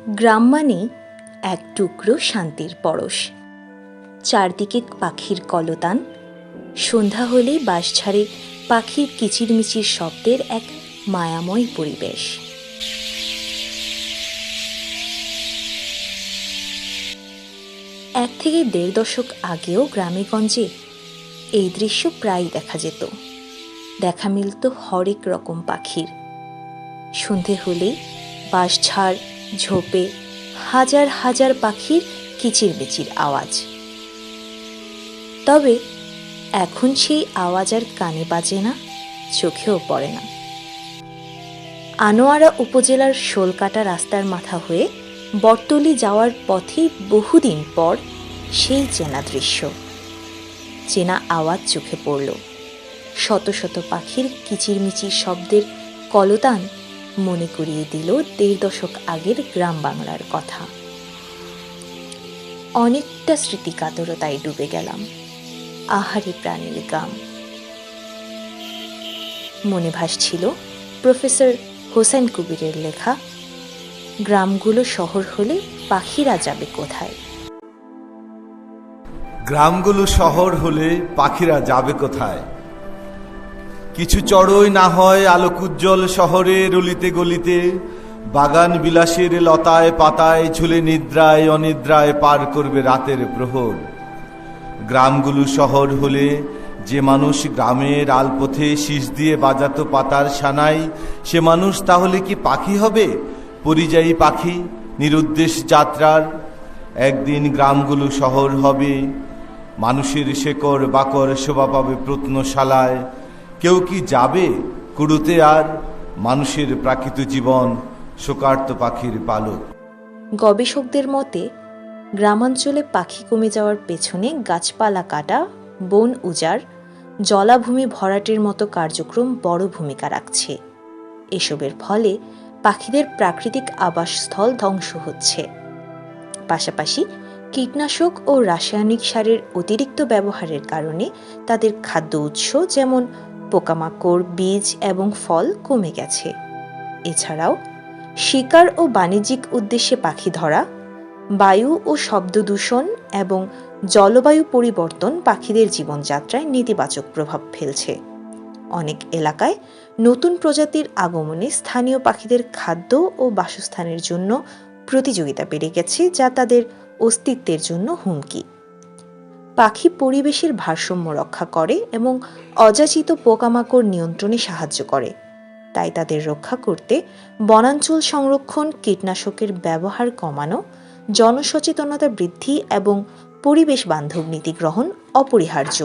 গ্রাম মানে এক টুকরো শান্তির পরশ। চারদিকে পাখির কলতান। সন্ধ্যা হলেই বাঁশঝাড়ে পাখির কিচিরমিচির শব্দের এক মায়াময় পরিবেশ। এক থেকে দেড় দশক আগেও গ্রামেগঞ্জে এই দৃশ্য প্রায়ই দেখা যেত। দেখা মিলত হরেক রকম পাখির। সন্ধে হলেই বাঁশঝাড় ঝোপে হাজার হাজার পাখির কিচিরমিচির আওয়াজ। তবে এখন সেই আওয়াজ আর কানে বাজে না, চোখেও পড়ে না। আনোয়ারা উপজেলার শোলকাটা রাস্তার মাথা হয়ে বটতলি যাওয়ার পথেই বহুদিন পর সেই চেনা দৃশ্য। চেনা আওয়াজ চোখে পড়ল। শত শত পাখির কিচিরমিচির শব্দের কলতান মনে করিয়ে দিল দেড় দশক আগের গ্রাম বাংলার কথা। অনেকটা স্মৃতিকাতরতায় ডুবে গেলাম। আহারি প্রাণীর গাম। মনে ভাসছিল প্রফেসর হোসেন কবিরের লেখা, গ্রামগুলো শহর হলে পাখিরা যাবে কোথায়? গ্রামগুলো শহর হলে পাখিরা যাবে কোথায়? কিছু চড়ই না হয় আলোকুজ্জ্বল শহরে রলিতে গলিতে, বাগান বিলাসের লতায় পাতায় ঝুলে নিদ্রায় অনিদ্রায় পার করবে রাতের প্রহর। গ্রামগুলো শহর হলে যে মানুষ গ্রামের আলপথে শীষ দিয়ে বাজাতো পাতার সানাই, সে মানুষ তাহলে কি পাখি হবে? পরিযায়ী পাখি, নিরুদ্দেশ যাত্রার। একদিন গ্রামগুলো শহর হবে, মানুষের শেকড় বাকর শোভা পাবে প্রত্নশালায়। কেউ কি যাবে কুড়ুতে আর মানুষের প্রাকৃত জীবন শোকার্ত পাখির পালক? গবেষকদের মতে, গ্রামাঞ্চলে পাখি কমে যাওয়ার পেছনে গাছপালা কাটা, বন উজাড়, জলাভূমি ভরাটের মতো কার্যক্রম বড় ভূমিকা রাখছে। এসবের ফলে পাখিদের প্রাকৃতিক আবাসস্থল ধ্বংস হচ্ছে। পাশাপাশি কীটনাশক ও রাসায়নিক সারের অতিরিক্ত ব্যবহারের কারণে তাদের খাদ্য উৎস যেমন পোকামাকড়, বীজ এবং ফল কমে গেছে। এছাড়াও, শিকার ও বাণিজ্যিক উদ্দেশ্যে পাখি ধরা, বায়ু ও শব্দ দূষণ এবং জলবায়ু পরিবর্তন পাখিদের জীবনযাত্রায় নেতিবাচক প্রভাব ফেলছে। অনেক এলাকায় নতুন প্রজাতির আগমনে স্থানীয় পাখিদের খাদ্য ও বাসস্থানের জন্য প্রতিযোগিতা বেড়ে গেছে, যা তাদের অস্তিত্বের জন্য হুমকি। পাখি পরিবেশের ভারসাম্য রক্ষা করে এবং অযাচিত পোকামাকড় নিয়ন্ত্রণে সাহায্য করে। তাই তাদের রক্ষা করতে বনাঞ্চল সংরক্ষণ, কীটনাশকের ব্যবহার কমানো, জনসচেতনতা বৃদ্ধি এবং পরিবেশ বান্ধব নীতি গ্রহণ অপরিহার্য।